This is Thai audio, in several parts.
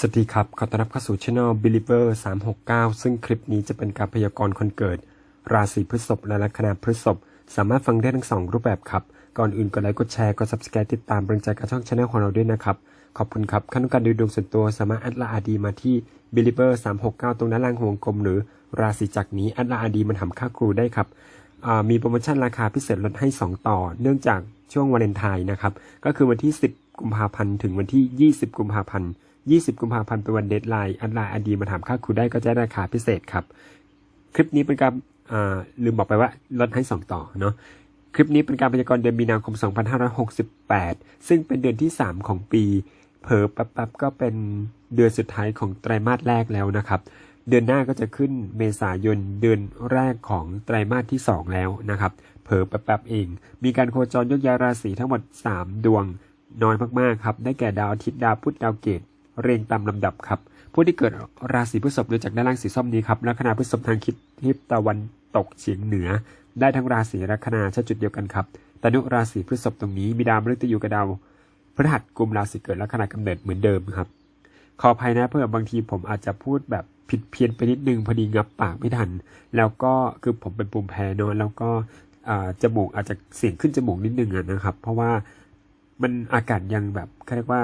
สวัสดีครับ ขอต้อนรับเข้าสู่ช่อง Believer 369 ซึ่งคลิปนี้จะเป็นการพยากรณ์คนเกิด ราศีพฤษภและลัคนาพฤษภสามารถฟังได้ทั้งสองรูปแบบครับ ก่อนอื่นกดไลค์กดแชร์กด subscribe ติดตามกำลังใจกับช่องช anel ของเราด้วยนะครับ ขอบคุณครับ ขั้นตอนการดูดวงส่วนตัวสามารถแอดไลน์อาดีมาที่ Believer 369 ตรงด้านล่างของวงกลม หรือราศีจักรนี้แอดไลน์อาดีมันทำค่าครูได้ครับมีโปรโมชั่นราคาพิเศษลดให้ 2 ต่อ เนื่องจากช่วงวาเลนไทน์นะครับก็คือวันที่ 10 กุมภาพันธ์ถึงวันที่ 20 กุมภาพันธ์ 20 กุมภาพันธ์เป็นวันเดทไลน์อันไลน์อดีมาถามค่าครูได้ก็จะได้ราคาพิเศษครับ คลิปนี้เป็นการลืมบอกไปว่าลดให้ 2 ต่อเนาะคลิปนี้เป็นการพยากรณ์เดือนมีนาคม 2568 ซึ่งเป็นเดือนที่ 3 ของปีเผลอแป๊บๆก็เป็นเดือนสุดท้ายของไตรมาสแรกแล้วนะครับ เดือนหน้าก็จะขึ้นเมษายนเดือนแรกของไตรมาสที่ 2 แล้วนะครับ เผลอแป๊บๆเอง มีการโคจรยกย้ายราศีทั้งหมด 3 ดวงน้อยมากๆครับ ได้แก่ดาวอาทิตย์ดาวพุธดาวเกต เรียงตามลำดับครับ ผู้ที่เกิดราศีพฤษภดูจากด้านล่างสีส้มนี้ครับลัคนาพฤษภทางคิดทิศตะวันตกเฉียงเหนือ ได้ทั้งราศีลัคนาใช้จุดเดียวกันครับตนุราศีพฤษภตรงนี้มีดาวมฤตยูกับดาวพฤหัสกลุ่มราศีเกิดลัคนากำเนิดเหมือนเดิมครับขออภัยนะเพื่อบางทีผมอาจจะพูดแบบผิดเพี้ยนไปนิดนึงพอดีงับปากไม่ทัน แล้วก็คือผมเป็นปุ่มแพ้นอะแล้วก็จมูกอาจจะเสียงขึ้นจมูกนิดนึงนะครับ เพราะว่ามันอากาศยังแบบเขาเรียกว่า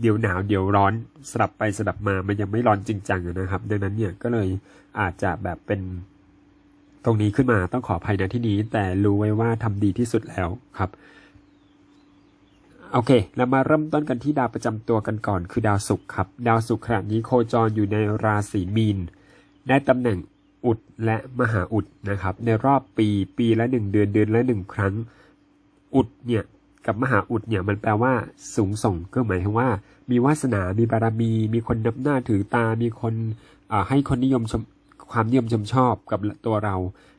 เดี๋ยวหนาวเดี๋ยวร้อนสลับไปสลับมามันยังไม่ร้อนจริงจังนะครับ ดังนั้นเนี่ยก็เลยอาจจะแบบเป็นตรงนี้ขึ้นมาต้องขออภัยนะที่นี้ แต่รู้ไว้ว่าทำดีที่สุดแล้วครับโอเค เรามาเริ่มต้นกันที่ดาวประจำตัวกันก่อน คือดาวศุกร์ครับ ดาวศุกร์ขณะนี้โคจรอยู่ในราศีมีน ได้ตำแหน่งอุดและมหาอุดนะครับ ในรอบปีปีละหนึ่งเดือนเดือนละหนึ่งครั้ง อุดเนี่ย กับมหาอุดเนี่ยมันแปลว่า สูงส่งก็หมายถึงว่า มีวาสนา มีบารมี มีคนนับหน้าถือตา มีคนให้คนนิยมชมความนิยมชมชอบกับตัวเรา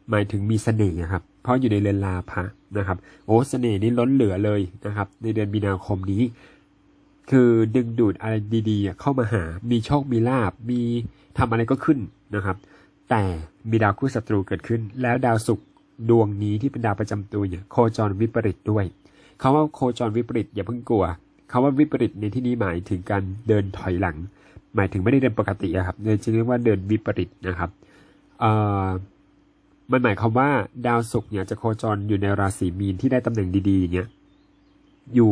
หมายถึงมีเสน่ห์ครับ เพราะอยู่ในเรือนลาภะนะครับ โอ้เสน่ห์นี้ล้นเหลือเลยนะครับ ในเดือนมีนาคมนี้ คือดึงดูดอะไรดีๆ เข้ามาหา มีโชค มีลาบ มีทำอะไรก็ขึ้นนะครับ แต่มีดาวคู่ศัตรูเกิดขึ้น แล้วดาวศุกร์ดวงนี้ที่เป็นดาวประจำตัวเนี่ยโคจรวิปริตด้วย คาว่าโคจรวิปริตอย่าเพิ่งกลัวคาว่าวิปริตในที่นี้หมายถึงการเดินถอยหลัง หมายถึงไม่ได้เดินปกติอะครับเดินจะเรียกว่าเดินวิปริตนะครับมันหมายความว่าดาวศุกร์เนี่ยจะโคจรอยู่ในราศีมีนที่ได้ตำแหน่งดีๆอย่างเงี้ยอยู่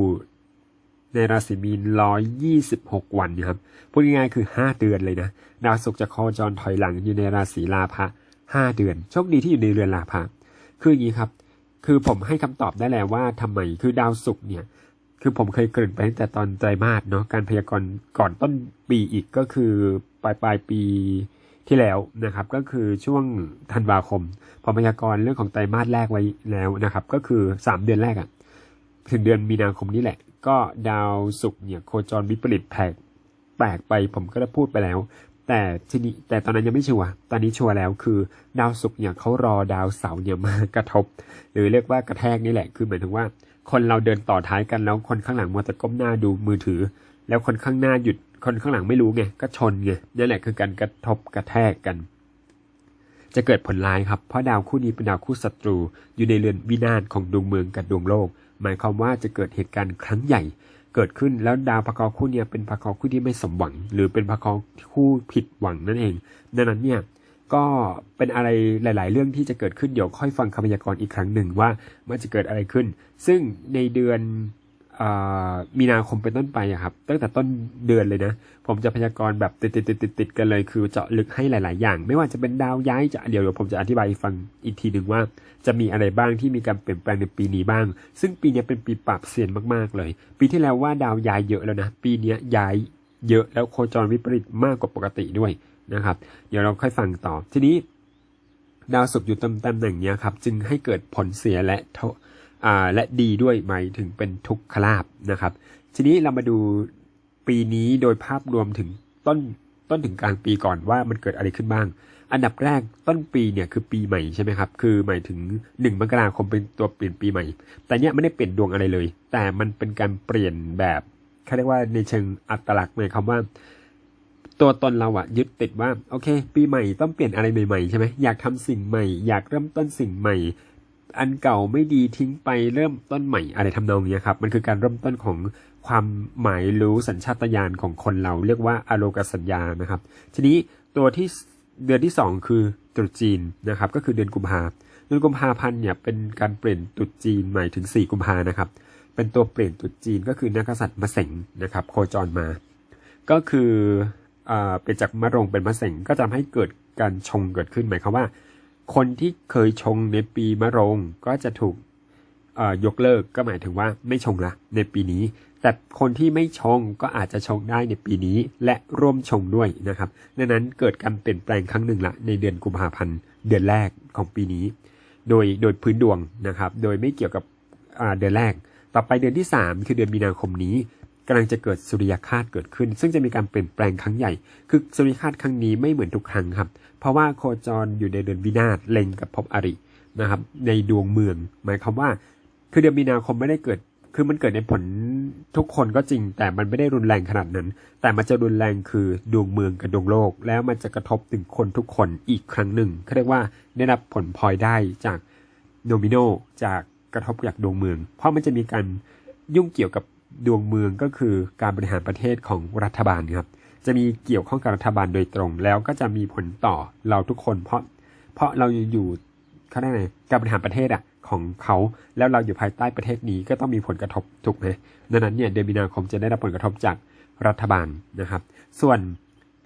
ในราศีมีนร้อยยี่สิบหกวันนะครับพูดง่ายๆคือห้าเดือนเลยนะ ดาวศุกร์จะโคจรถอยหลังอยู่ในราศีลาภะห้าเดือน โชคดีที่อยู่ในเรือนลาภะคืออย่างนี้ครับ คือผมให้คำตอบได้แล้วว่าทำไมคือดาวศุกร์เนี่ย คือผมเคยเกริ่นไปตั้งแต่ตอนไตรมาสเนาะการพยากรณ์ก่อนต้นปีอีกก็คือปลายปลายปีที่แล้วนะครับ ก็คือช่วงธันวาคมผมพยากรณ์เรื่องของไตรมาสแรกไว้แล้วนะครับ ก็คือสามเดือนแรกอะถึงเดือนมีนาคมนี้แหละ ก็ดาวศุกร์เนี่ยโคจรวิปริตแผกแปลกไปผมก็ได้พูดไปแล้ว แต่ทีนี้แต่ตอนนั้นยังไม่ชัวร์ตอนนี้ชัวร์แล้วคือดาวศุกร์เนี่ยเขารอดาวเสาร์เนี่ยมากระทบ หรือเรียกว่ากระแทกนี่แหละคือหมายถึงว่า คนเราเดินต่อท้ายกันแล้วคนข้างหลังมัวแต่ก้มหน้าดูมือถือ แล้วคนข้างหน้าหยุดคนข้างหลังไม่รู้ไงก็ชนไงนั่นแหละคือการกระทบกระแทกกัน จะเกิดผลร้ายครับเพราะดาวคู่นี้เป็นดาวคู่ศัตรู อยู่ในเรือนวินาศของดวงเมืองกับดวงโลก หมายความว่าจะเกิดเหตุการณ์ครั้งใหญ่ เกิดขึ้นแล้วดาวพกรคู่เนี้เป็นพกรคู่ที่ไม่สมหวัง หรือเป็นพกรคู่ผิดหวังนั่นเองดังนั้นเนี่ยก็เป็นอะไรหลาย ๆ เรื่องที่จะเกิดขึ้นเดี๋ยวค่อยฟังคำพยากรณ์อีกครั้งหนึ่งว่ามันจะเกิดอะไรขึ้น ซึ่งในเดือน มีนาคมเป็นต้นไปครับ ตั้งแต่ต้นเดือนเลยนะ ผมจะพยากรณ์แบบติดติดติดติดติดกันเลย คือเจาะลึกให้หลาย ๆ อย่าง ไม่ว่าจะเป็นดาวย้ายจะเดี๋ยวผมจะอธิบายฟังอีกทีหนึ่งว่า จะมีอะไรบ้างที่มีการเปลี่ยนแปลงในปีนี้บ้าง ซึ่งปีนี้เป็นปีปรับเสียนมาก ๆ เลย ปีที่แล้วว่าดาวย้ายเยอะแล้วนะ ปีนี้ย้ายเยอะแล้วโคจรวิปริตมากกว่าปกติด้วยนะครับ เดี๋ยวเราค่อยฟังต่อ ทีนี้ ดาวศุกร์อยู่ตำแหน่งนี้ครับ จึงให้เกิดผลเสียและโท และดีด้วยหมายถึงเป็นทุกขลาบนะครับ ทีนี้เรามาดูปีนี้โดยภาพรวมถึงต้นต้นถึงกลางปีก่อนว่ามันเกิดอะไรขึ้นบ้าง อันดับแรกต้นปีเนี่ยคือปีใหม่ใช่ไหมครับ คือหมายถึงหนึ่งมกราคมเป็นตัวเปลี่ยนปีใหม่ แต่เนี้ยไม่ได้เปลี่ยนดวงอะไรเลย แต่มันเป็นการเปลี่ยนแบบเขาเรียกว่าในเชิงอัตลักษณ์หมายความว่า ตัวตนเราอะยึดติดว่าโอเค ปีใหม่ต้องเปลี่ยนอะไรใหม่ๆใช่ไหมอยากทำสิ่งใหม่ อยากเริ่มต้นสิ่งใหม่ อันเก่าไม่ดีทิ้งไปเริ่มต้นใหม่อะไรทำนองนี้ครับ มันคือการเริ่มต้นของความหมายรู้สัญชาตญาณของคนเราเรียกว่าอโลกสัญญานะครับ ทีนี้ตัวที่เดือนที่สองคือตรุษจีนนะครับ ก็คือเดือนกุมภาเดือนกุมภาพันธ์เนี่ยเป็นการเปลี่ยนตรุษจีนใหมายถึง 4 กุมภานะครับ เป็นตัวเปลี่ยนตรุษจีนก็คือนักษัตริย์มะเสงนะครับ โคจรมา ก็คือเป็นจากมะรงเป็นมะเสงก็จะทำให้เกิดการชงเกิดขึ้นหมายความว่า คนที่เคยชงในปีมะโรงก็จะถูกยกเลิกก็หมายถึงว่าไม่ชงละในปีนี้ แต่คนที่ไม่ชงก็อาจจะชงได้ในปีนี้ และร่วมชงด้วยนะครับดังนั้นเกิดการเปลี่ยนแปลงครั้งหนึ่งละในเดือนกุมภาพันธ์เดือนแรกของปีนี้ โดยโดยพื้นดวงนะครับ โดยไม่เกี่ยวกับเดือนแรก ต่อไปเดือนที่ 3 คือเดือนมีนาคมนี้ กำลังจะเกิดสุริยคาสเกิดขึ้น ซึ่งจะมีการเปลี่ยนแปลงครั้งใหญ่ คือสุริยคาสครั้งนี้ไม่เหมือนทุกครั้งครับ เพราะว่าโคจรอยู่ในเดือนวินาศเล็งกับภพอรินะครับในดวงเมือง หมายความว่า คือเดือนมีนาคมไม่ได้เกิด คือมันเกิดในผลทุกคนก็จริง แต่มันไม่ได้รุนแรงขนาดนั้น แต่มันจะรุนแรงคือดวงเมืองกับดวงโลก แล้วมันจะกระทบถึงคนทุกคนอีกครั้งหนึ่งเขาเรียกว่าได้รับผลพลอยได้จากโนมิโนจากกระทบจากดวงเมือง เพราะมันจะมีการยุ่งเกี่ยวกับ ดวงเมืองก็คือการบริหารประเทศของรัฐบาลครับ จะมีเกี่ยวข้องกับรัฐบาลโดยตรง แล้วก็จะมีผลต่อเราทุกคน เพราะเพราะเราอยู่เขาได้ไงการบริหารประเทศอะของเขาแล้วเราอยู่ภายใต้ประเทศนี้ก็ต้องมีผลกระทบถูกไหมดังนั้นเนี่ยเดือนมีนาคมจะได้รับผลกระทบจากรัฐบาลนะครับ ส่วน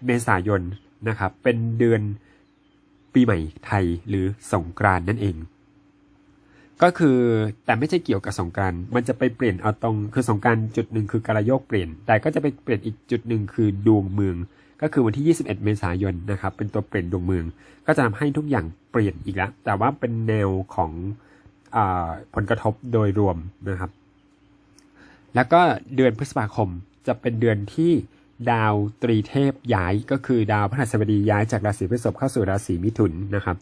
เมษายนนะครับเป็นเดือนปีใหม่ไทยหรือสงกรานนั่นเอง ก็คือแต่ไม่ใช่เกี่ยวกับสงการ มันจะไปเปลี่ยนเอาตรงคือสงการจุดหนึ่งคือการโยกเปลี่ยน แต่ก็จะไปเปลี่ยนอีกจุดหนึ่งคือดวงเมือง ก็คือวันที่ 21 เมษายนนะครับ เป็นตัวเปลี่ยนดวงเมือง ก็จะทำให้ทุกอย่างเปลี่ยนอีกแล้วแต่ว่าเป็นแนวของอผลกระทบโดยรวมนะครับ แล้วก็เดือนพฤษภาคมจะเป็นเดือนที่ดาวตรีเทพย้ายก็คือดาวพฤหัสบดีย้ายจากราศีพฤษภเข้าสู่ราศีมิถุนนะครับ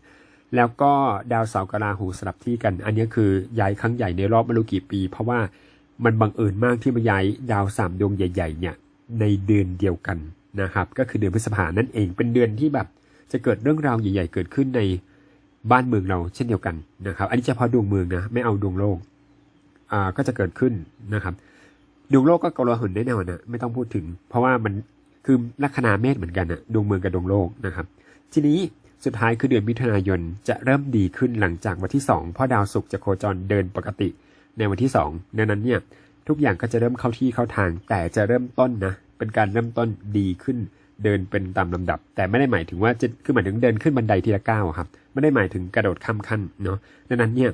แล้วก็ดาวเสาร์กับราหูสลับที่กัน อันนี้คือย้ายครั้งใหญ่ในรอบไม่รู้กี่ปี เพราะว่ามันบังเอิญมากที่มาย้ายดาวสามดวงใหญ่ ๆ เนี่ยในเดือนเดียวกันนะครับ ก็คือเดือนพฤษภานั่นเองเป็นเดือนที่แบบจะเกิดเรื่องราวใหญ่ ๆ เกิดขึ้นในบ้านเมืองเราเช่นเดียวกันนะครับ อันนี้เฉพาะดวงเมืองนะไม่เอาดวงโลกอ่าก็จะเกิดขึ้นนะครับ ดวงโลกก็กลาหนแน่นอนนะไม่ต้องพูดถึง เพราะว่ามันคือลัคนาเมษเหมือนกันนะดวงเมืองกับดวงโลกนะครับ ทีนี้ สุดท้ายคือเดือนมิถุนายนจะเริ่มดีขึ้นหลังจากวันที่2เพราะดาวศุกร์จะโคจรเดินปกติ ในวันที่ 2 ดังนั้นเนี่ยทุกอย่างก็จะเริ่มเข้าที่เข้าทาง แต่จะเริ่มต้นนะเป็นการเริ่มต้นดีขึ้นเดินเป็นตามลำดับ แต่ไม่ได้หมายถึงว่าจะคือหมายถึงเดินขึ้นบันไดทีละก้าวครับ ไม่ได้หมายถึงกระโดดข้ามขั้นเนาะดังนั้นเนี่ย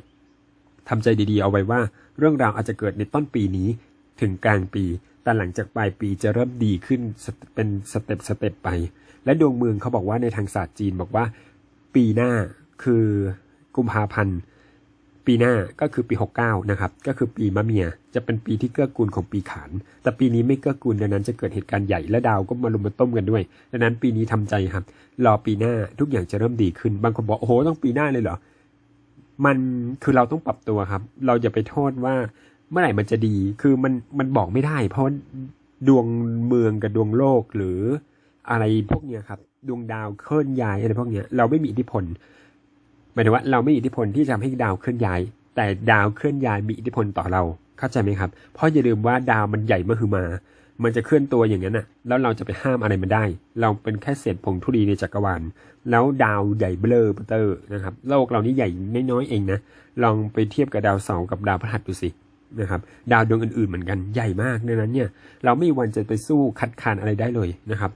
ทำใจดีๆเอาไว้ว่า เรื่องราวอาจจะเกิดในต้นปีนี้ถึงกลางปี แต่หลังจากปลายปีจะเริ่มดีขึ้นเป็นสเต็ปสเต็ปไป และดวงเมืองเขาบอกว่าในทางศาสตร์จีนบอกว่า ปีหน้าคือกุมภาพันธ์ปีหน้าก็คือปี 69 นะครับ ก็คือปีมะเมีย จะเป็นปีที่เกื้อกูลของปีขาน แต่ปีนี้ไม่เกื้อกูลดังนั้นจะเกิดเหตุการณ์ใหญ่และดาวก็มาลุมมาต้มกันด้วย ดังนั้นปีนี้ทำใจครับ รอปีหน้าทุกอย่างจะเริ่มดีขึ้น บางคนบอกโอ้โหต้องปีหน้าเลยเหรอ มันคือเราต้องปรับตัวครับ เราอย่าไปโทษว่าเมื่อไหร่มันจะดี คือมันมันบอกไม่ได้ เพราะดวงเมืองกับดวงโลกหรือ อะไรพวกเนี้ยครับดวงดาวเคลื่อนย้ายอะไรพวกเนี้ยเราไม่มีอิทธิพลหมายถึงว่าเราไม่มีอิทธิพลที่จะทำให้ดาวเคลื่อนย้าย แต่ดาวเคลื่อนย้ายมีอิทธิพลต่อเราเข้าใจไหมครับ เพราะอย่าลืมว่าดาวมันใหญ่มหึมา มันจะเคลื่อนตัวอย่างนั้นน่ะ แล้วเราจะไปห้ามอะไรมันได้ เราเป็นแค่เศษผงธุลีในจักรวาล แล้วดาวใหญ่เบ้อเตอร์นะครับ โลกเรานี่ใหญ่น้อยเองนะ ลองไปเทียบกับดาวเสาร์กับดาวพฤหัสดูสินะครับ ดาวดวงอื่นๆเหมือนกันใหญ่มากดังนั้นเนี่ย เราไม่มีวันจะไปสู้คัดค้านอะไรได้เลยนะครับ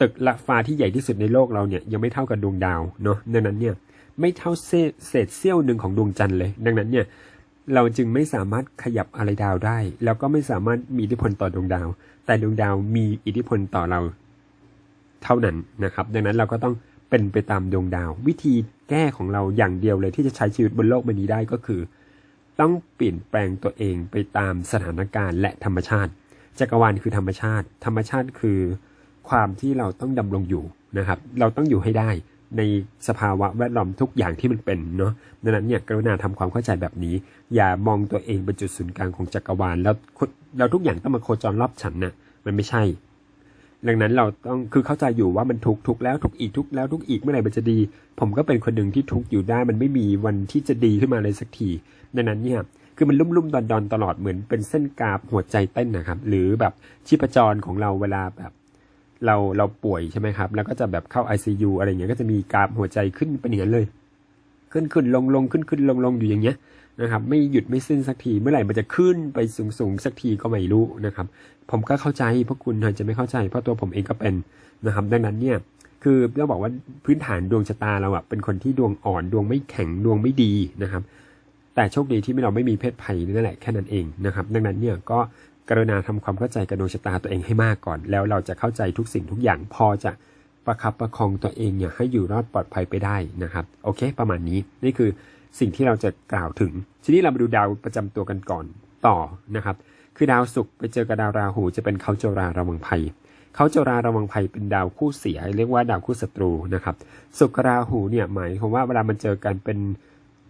ตึกละฟ้าที่ใหญ่ที่สุดในโลกเราเนี่ยยังไม่เท่ากับดวงดาวเนาะดังนั้นเนี่ยไม่เท่าเศษเศษเสี้ยวหนึ่งของดวงจันทร์เลย ดังนั้นเนี่ยเราจึงไม่สามารถขยับอะไรดาวได้ แล้วก็ไม่สามารถมีอิทธิพลต่อดวงดาว แต่ดวงดาวมีอิทธิพลต่อเราเท่านั้นนะครับ ดังนั้นเราก็ต้องเป็นไปตามดวงดาว วิธีแก้ของเราอย่างเดียวเลยที่จะใช้ชีวิตบนโลกใบนี้ได้ก็คือ ต้องเปลี่ยนแปลงตัวเองไปตามสถานการณ์และธรรมชาติ จักรวาลคือธรรมชาติ ธรรมชาติคือ ความที่เราต้องดำรงอยู่นะครับ เราต้องอยู่ให้ได้ในสภาวะแวดล้อมทุกอย่างที่มันเป็นเนาะดังนั้นเนี่ยกรุณาทำความเข้าใจแบบนี้ อย่ามองตัวเองเป็นจุดศูนย์กลางของจักรวาล แล้วเราทุกอย่างต้องมาโคจรรอบฉันนะ่ะมันไม่ใช่ ดังนั้นเราต้องคือเข้าใจอยู่ว่ามันทุกทุกแล้วทุกอีกทุกแล้วทุกอีกเมื่อไหร่มันจะดี ผมก็เป็นคนหนึ่งที่ทุกอยู่ได้ มันไม่มีวันที่จะดีขึ้นมาเลยสักทีดังนั้นเนี่ยคือมันลุ่มๆดอนๆตลอดเหมือนเป็นเส้นกราฟหัวใจเต้นนะครับ หรือแบบชีพจรของเราเวลาแบบ เราเราป่วยใช่ไหมครับ แล้วก็จะแบบเข้า ICU อะไรเงี้ยก็จะมีกราฟหัวใจขึ้นเป็นอย่างนั้นเลย ขึ้นขึ้นลงลงขึ้นขึ้นลงลงอยู่อย่างเงี้ยนะครับ ไม่หยุดไม่สิ้นสักทีเมื่อไหร่มันจะขึ้นไปสูงสูงสักทีก็ไม่รู้นะครับ ผมก็เข้าใจเพราะคุณอาจจะไม่เข้าใจเพราะตัวผมเองก็เป็นนะครับ ดังนั้นเนี่ยคือเราบอกว่าพื้นฐานดวงชะตาเราอะเป็นคนที่ดวงอ่อนดวงไม่แข็งดวงไม่ดีนะครับ แต่โชคดีที่เราไม่มีเพศภัยนั่นแหละแค่นั้นเองนะครับ ดังนั้นเนี่ยก็ กรุณาทำความเข้าใจกับดวงชะตาตัวเองให้มากก่อน แล้วเราจะเข้าใจทุกสิ่งทุกอย่างพอจะประคับประคองตัวเองเนี่ยให้อยู่รอดปลอดภัยไปได้นะครับโอเค ประมาณนี้นี่คือสิ่งที่เราจะกล่าวถึง ทีนี้เรามาดูดาวประจำตัวกันก่อนต่อนะครับ คือดาวศุกร์ไปเจอกับดาวราหูจะเป็นเขาโจราระวังภัยเขาโจราระวังภัยเป็นดาวคู่เสีย เรียกว่าดาวคู่ศัตรูนะครับศุกร์ราหูเนี่ยหมายความว่าเวลามันเจอกันเป็น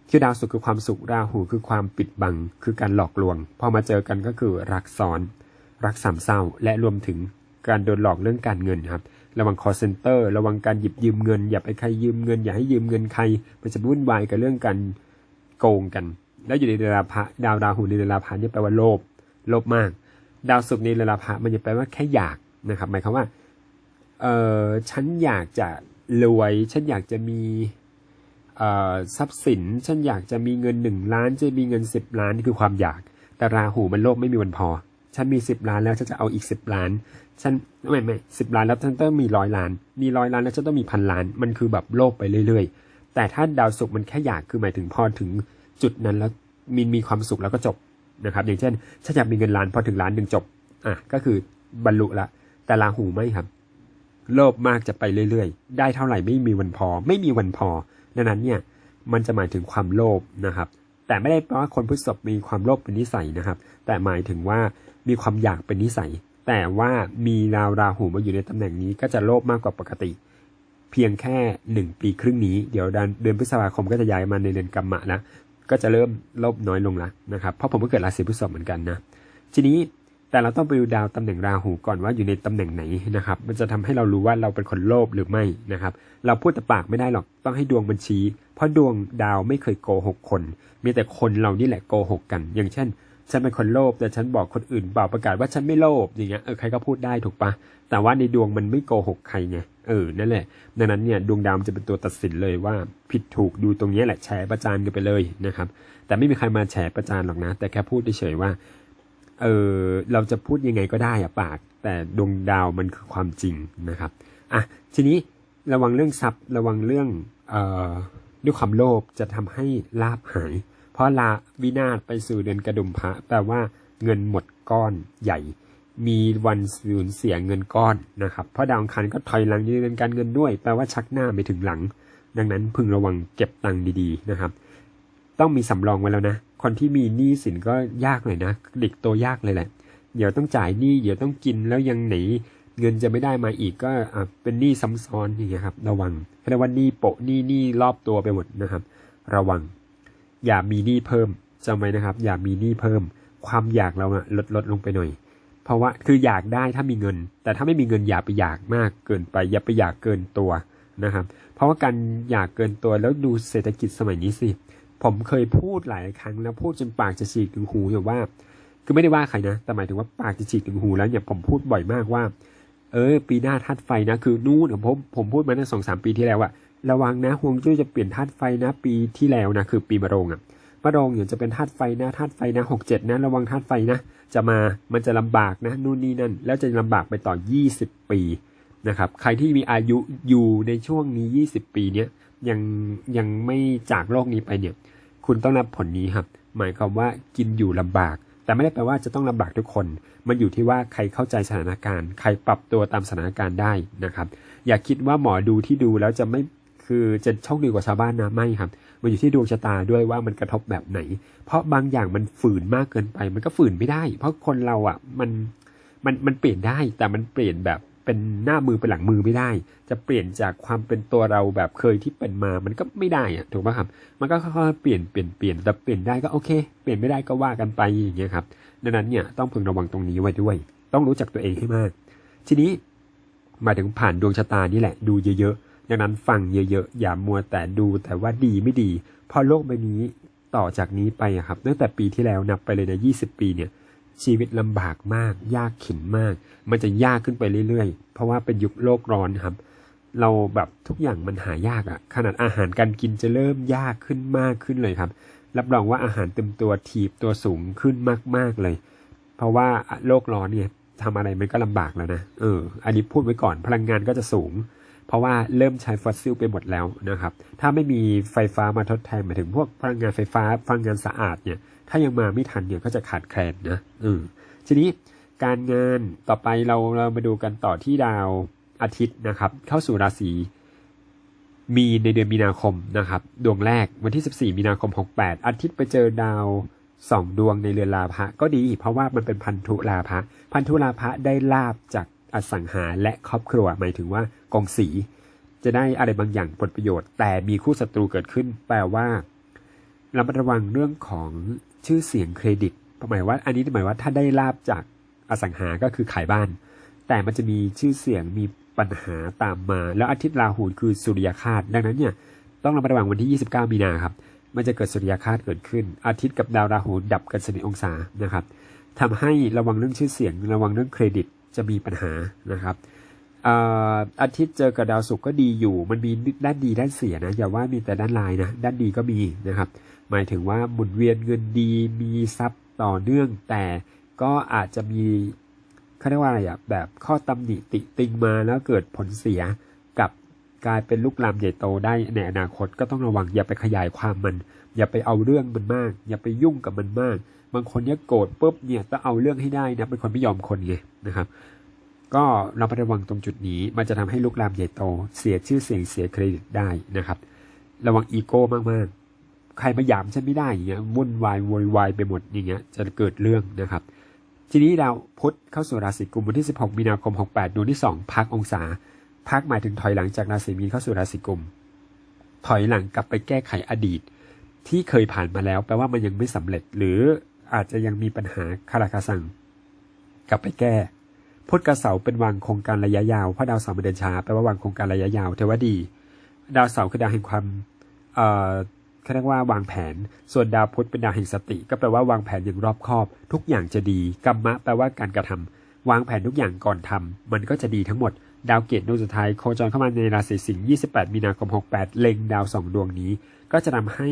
คือดาวศุกร์คือความสุขราหูคือความปิดบัง คือการหลอกลวง พอมาเจอกันก็คือรักซ้อน รักสามเศร้า และรวมถึงการโดนหลอกเรื่องการเงินครับ ระวัง call center ระวังการหยิบยืมเงิน อย่าไปใครยืมเงิน อย่าให้ยืมเงินใคร มันจะวุ่นวายกับเรื่องการโกงกัน แล้วอยู่ในเดลาภะดาวราหูในเดลาภะเนี่ยแปลว่าโลภ โลภมาก ดาวศุกร์ในเดลาภะมันจะแปลว่าแค่อยากนะครับ หมายความว่า เออฉันอยากจะรวย ฉันอยากจะมี ทรัพย์สินฉันอยากจะมีเงินหนึ่งล้านจะมีเงินสิบล้านนี่คือความอยาก แต่ราหูมันโลภไม่มีวันพอ ฉันมีสิบล้านแล้วฉันจะเอาอีกสิบล้าน ฉันไม่ไม่สิบล้านแล้วฉันต้องมีร้อยล้าน มีร้อยล้านแล้วฉันต้องมีพันล้าน มันคือแบบโลภไปเรื่อย ๆ แต่ถ้าดาวศุกร์มันแค่อยากคือหมายถึงพอถึงจุดนั้นแล้วมีมีความสุขแล้วก็จบนะครับ อย่างเช่นฉันอยากมีเงินล้านพอถึงล้านหนึ่งจบอะก็คือบรรลุละ แต่ราหูไม่ครับ โลภมากจะไปเรื่อยๆ ได้เท่าไหร่ไม่มีวันพอ ไม่มีวันพอ ดังนั้นเนี่ยมันจะหมายถึงความโลภนะครับ แต่ไม่ได้แปลว่าคนพฤษภมีความโลภเป็นนิสัยนะครับ แต่หมายถึงว่ามีความอยากเป็นนิสัย แต่ว่ามีดาวราหูมาอยู่ในตำแหน่งนี้ก็จะโลภมากกว่าปกติ เพียงแค่หนึ่งปีครึ่งนี้ เดี๋ยวเดือนพฤษภาคมก็จะย้ายมาในเดือนกัมมะแล้วก็จะเริ่มโลภน้อยลงแล้วนะครับ เพราะผมก็เกิดราศีพฤษภเหมือนกันนะ ทีนี้ แต่เราต้องไปดูดาวตำแหน่งราหูก่อนว่าอยู่ในตำแหน่งไหนนะครับ มันจะทำให้เรารู้ว่าเราเป็นคนโลภหรือไม่นะครับ เราพูดแต่ปากไม่ได้หรอกต้องให้ดวงบัญชี เพราะดวงดาวไม่เคยโกหกคน มีแต่คนเรานี่แหละโกหกกัน อย่างเช่น ฉันเป็นคนโลภแต่ฉันบอกคนอื่นเปล่าประกาศว่าฉันไม่โลภอย่างเงี้ยเออใครก็พูดได้ถูกปะแต่ว่าในดวงมันไม่โกหกใครไงเออนั่นแหละดังนั้นเนี่ยดวงดาวจะเป็นตัวตัดสินเลยว่าผิดถูกดูตรงนี้แหละแฉประจานกันไปเลยนะครับ แต่ไม่มีใครมาแฉประจานหรอกนะ แต่แค่พูดเฉยๆว่า เออเราจะพูดยังไงก็ได้อะปาก แต่ดวงดาวมันคือความจริงนะครับอะทีนี้ระวังเรื่องทรัพย์ระวังเรื่องเอ่อด้วยความโลภจะทำให้ลาบหาย เพราะลาวินาศไปสู่เดือนกระดุมพระแปลว่าเงินหมดก้อนใหญ่ มีวันสูญเสียเงินก้อนนะครับเพราะดาวอังคารก็ถอยหลังในเดือนการเงินด้วย แปลว่าชักหน้าไปถึงหลัง ดังนั้นพึงระวังเก็บตังค์ดีๆนะครับ ต้องมีสำรองไว้แล้วนะ คนที่มีหนี้สินก็ยากหน่อยนะ เด็กโตยากเลยแหละ เดี๋ยวต้องจ่ายหนี้เดี๋ยวต้องกินแล้วยังไหนเงินจะไม่ได้มาอีกก็เป็นหนี้ซ้ำซ้อนอย่างเงี้ยครับ ระวังเรียกว่าหนี้โปะหนี้หนี้รอบตัวไปหมดนะครับ ระวัง อย่ามีหนี้เพิ่มจำไว้นะครับ อย่ามีหนี้เพิ่ม ความอยากเราอะลดลดลงไปหน่อย เพราะว่าคืออยากได้ถ้ามีเงิน แต่ถ้าไม่มีเงินอย่าไปอยากมากเกินไป อย่าไปอยากเกินตัวนะครับ เพราะว่าการอยากเกินตัวแล้วดูเศรษฐกิจสมัยนี้สิ ผมเคยพูดหลายครั้งแล้วพูดจนปากจะฉีกถึงหูอยู่ว่า คือไม่ได้ว่าใครนะ แต่หมายถึงว่าปากจะฉีกถึงหูแล้วเนี่ยผมพูดบ่อยมากว่า เออ ปีหน้าธาตุไฟนะ คือนู่นผมผมพูดมาตั้งสองสามปีที่แล้วอะระวังนะฮวงจุ้ยจะเปลี่ยนธาตุไฟนะ ปีที่แล้วนะคือปีมะโรงอะมะโรงเนี่ยจะเป็นธาตุไฟนะธาตุไฟนะหกเจ็ดนะระวังธาตุไฟนะจะมามันจะลำบากนะนู่นนี่นั่น แล้วจะลำบากไปต่อยี่สิบปีนะครับใครที่มีอายุอยู่ในช่วงนี้ยี่สิบปีเนี้ยยังยังไม่จากโลกนี้ไปเนี่ย คุณต้องรับผลนี้ครับหมายความว่ากินอยู่ลำบาก แต่ไม่ได้แปลว่าจะต้องลำบากทุกคน มันอยู่ที่ว่าใครเข้าใจสถานการณ์ ใครปรับตัวตามสถานการณ์ได้นะครับ อย่าคิดว่าหมอดูที่ดูแล้วจะไม่คือจะโชคดีกว่าชาวบ้านนะไม่ครับ มันอยู่ที่ดวงชะตาด้วยว่ามันกระทบแบบไหน เพราะบางอย่างมันฝืนมากเกินไป มันก็ฝืนไม่ได้ เพราะคนเราอะมันมันมันเปลี่ยนได้แต่มันเปลี่ยนแบบ เป็นหน้ามือเป็นหลังมือไม่ได้ จะเปลี่ยนจากความเป็นตัวเราแบบเคยที่เป็นมา มันก็ไม่ได้อะถูกไหมครับ มันก็ค่อยๆเปลี่ยนเปลี่ยนเปลี่ยนแต่เปลี่ยนได้ก็โอเค เปลี่ยนไม่ได้ก็ว่ากันไปอย่างเงี้ยครับดังนั้นเนี่ยต้องพึงระวังตรงนี้ไว้ด้วย ต้องรู้จักตัวเองให้มาก ทีนี้มาถึงผ่านดวงชะตานี่แหละ ดูเยอะๆดังนั้นฟังเยอะๆอย่ามัวแต่ดูแต่ว่าดีไม่ดี เพราะโลกใบนี้ต่อจากนี้ไปครับตั้งแต่ปีที่แล้วนับไปเลยนะ20 ปีเนี่ย ชีวิตลำบากมาก ยากข็นมาก มันจะยากขึ้นไปเรื่อยๆ เพราะว่าเป็นยุคโลกร้อนครับ เราแบบทุกอย่างมันหายากอะขนาดอาหารการกินจะเริ่มยากขึ้นมากขึ้นเลยครับ รับรองว่าอาหารเต็มตัวทีบตัวสูงขึ้นมากๆเลย เพราะว่าโลกร้อนเนี่ยทำอะไรมันก็ลำบากแล้วนะ เออ อันนี้พูดไว้ก่อน พลังงานก็จะสูง เพราะว่าเริ่มใช้ฟอสซิลไปหมดแล้วนะครับ ถ้าไม่มีไฟฟ้ามาทดแทนหมายถึงพวกพลังงานไฟฟ้า พลังงานสะอาดเนี่ย ถ้ายังมาไม่ทันเนี่ยก็จะขาดแคลนนะเออทีนี้การงานต่อไปเราเรามาดูกันต่อที่ดาวอาทิตย์นะครับ เข้าสู่ราศีมีในเดือนมีนาคมนะครับ ดวงแรกวันที่ 14 มีนาคม 68 อาทิตย์ไปเจอดาวสองดวงในเรือนลาภะก็ดี เพราะว่ามันเป็นพันธุลาภะพันธุลาภะได้ลาบจากอสังหาและครอบครัวหมายถึงว่ากองสี จะได้อะไรบางอย่างผลประโยชน์ แต่มีคู่ศัตรูเกิดขึ้น แปลว่าระมัดระวังเรื่องของ ชื่อเสียงเครดิตหมายว่าอันนี้หมายว่าถ้าได้ลาบจากอสังหาก็คือขายบ้าน แต่มันจะมีชื่อเสียงมีปัญหาตามมา แล้วอาทิตย์ราหูคือสุริยคาตดังนั้นเนี่ยต้องระมัดระวังวันที่ 29 มีนาครับมันจะเกิดสุริยคาตเกิดขึ้น อาทิตย์กับดาวราหูดับกันสนิทองศานะครับทำให้ระวังเรื่องชื่อเสียง ระวังเรื่องเครดิตจะมีปัญหานะครับอาอาทิตย์เจอกับดาวศุกร์ก็ดีอยู่ มันมีด้านดีด้านเสียนะอย่าว่ามีแต่ด้านลายนะด้านดีก็มีนะครับ หมายถึงว่าหมุนเวียนเงินดีมีทรัพย์ต่อเนื่อง แต่ก็อาจจะมีเขาเรียกว่าอะไรอะแบบข้อตำหนิติติงมาแล้วเกิดผลเสียกับกลายเป็นลูกลามใหญ่โตได้ในอนาคตก็ต้องระวังอย่าไปขยายความมัน อย่าไปเอาเรื่องมันมาก อย่าไปยุ่งกับมันมาก บางคนเนี่ยโกรธปุ๊บเนี่ยต้องเอาเรื่องให้ได้นะเป็นคนไม่ยอมคนไงนะครับก็เราไประวังตรงจุดนี้มันจะทำให้ลุกลามใหญ่โต เสียชื่อเสียงเสียเครดิตได้นะครับ ระวังอีโก้มากๆ ใครมาหยามฉันไม่ได้อย่างเงี้ยวุ่นวายโวยวายไปหมดอย่างเงี้ยจะเกิดเรื่องนะครับ ทีนี้ดาวพุธเข้าสู่ราศีกุมวันที่ 16 มีนาคม 68ดวงที่ 2 พักองศา พักหมายถึงถอยหลังจากราศีมีนเข้าสู่ราศีกุม ถอยหลังกลับไปแก้ไขอดีต ที่เคยผ่านมาแล้วแปลว่ามันยังไม่สำเร็จ หรืออาจจะยังมีปัญหาคาราคาซัง กลับไปแก้พุธกับเสาเป็นวางโครงการระยะยาวเพราะดาวเสาร์มันเดินช้าแปลว่าวางโครงการระยะยาวถือว่าดี ดาวเสาร์คือดาวแห่งความ เขาเรียกว่าวางแผน ส่วนดาวพุธเป็นดาวแห่งสติ ก็แปลว่าวางแผนอย่างรอบคอบ ทุกอย่างจะดีกรรมะแปลว่าการกระทำวางแผนทุกอย่างก่อนทำมันก็จะดีทั้งหมด ดาวเกตดวงสุดท้ายโคจรเข้ามาในราศีสิงห์ 28 มีนาคม 68 เล็งดาวสองดวงนี้ ก็จะทำให้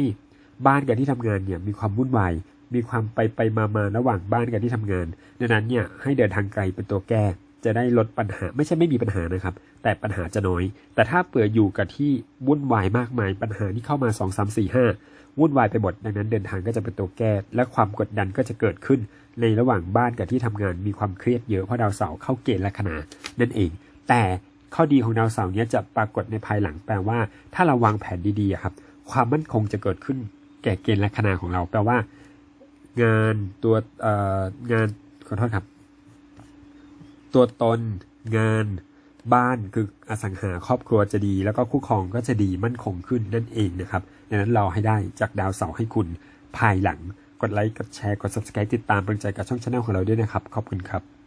บ้านกับที่ทำงานเนี่ยมีความวุ่นวาย มีความไปไปมามาระหว่างบ้านกับที่ทำงาน ดังนั้นเนี่ยให้เดินทางไกลเป็นตัวแก้ จะได้ลดปัญหาไม่ใช่ไม่มีปัญหานะครับ แต่ปัญหาจะน้อย แต่ถ้าเปื่ออยู่กับที่วุ่นวายมากมายปัญหาที่เข้ามา 2 3 4 5 วุ่นวายไปหมดดังนั้นเดินทางก็จะเป็นตัวแก้และความกดดันก็จะเกิดขึ้น ในระหว่างบ้านกับที่ทำงานมีความเครียดเยอะเพราะดาวเสาร์เข้าเกณฑ์ลัคนานั่นเอง แต่ข้อดีของดาวเสาร์นี้จะปรากฏในภายหลังแปลว่า ถ้าเราวางแผนดีๆครับความมั่นคงจะเกิดขึ้นแก่เกณฑ์ลัคนาของเราแปลว่า งานตัวงานขอโทษครับ ตัวตน งาน บ้านคืออสังหาครอบครัวจะดี แล้วก็คู่ครองก็จะดีมั่นคงขึ้นนั่นเองนะครับดังนั้นเราให้ได้จากดาวเสาร์ให้คุณภายหลัง กดไลค์กดแชร์กด subscribe ติดตามเป็นใจกับช่องช anel ของเราด้วยนะครับ ขอบคุณครับ